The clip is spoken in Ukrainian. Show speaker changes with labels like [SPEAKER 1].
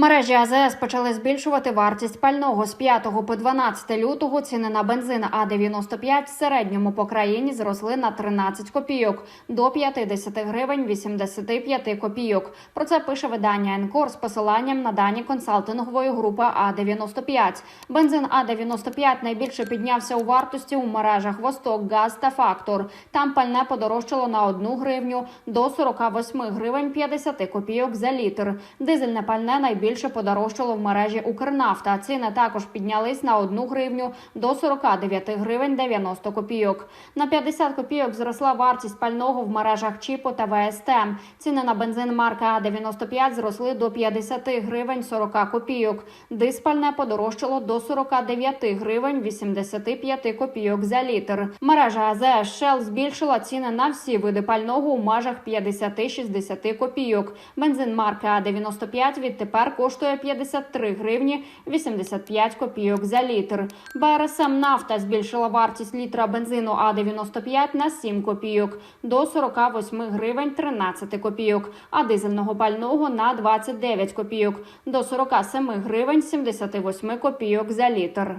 [SPEAKER 1] Мережі АЗС почали збільшувати вартість пального з 5 по 12 лютого. Ціни на бензин А95 в середньому по країні зросли на 13 копійок до 50 гривень 85 копійок. Про це пише видання «Енкор» з посиланням на дані консалтингової групи А95. Бензин А95 найбільше піднявся у вартості у мережах Восток, Газ та Фактор. Там пальне подорожчало на 1 гривню до 48 гривень 50 копійок за літр. Дизельне пальне найбільше подорожчало в мережі Укрнафта. Ціни також піднялись на 1 гривню до 49 гривень 90 копійок. На 50 копійок зросла вартість пального в мережах Чіпо та ВСТ. Ціни на бензин марки А95 зросли до 50 гривень 40 копійок. Диспальне подорожчало до 49 гривень 85 копійок за літр. Мережа АЗС Shell збільшила ціни на всі види пального у межах 50-60 копійок. Бензин марки А95 відтепер коштує 53 гривні 85 копійок за літр. БРСМ нафта збільшила вартість літра бензину А95 на 7 копійок до 48 гривень 13 копійок, а дизельного пального на 29 копійок до 47 гривень 78 копійок за літр.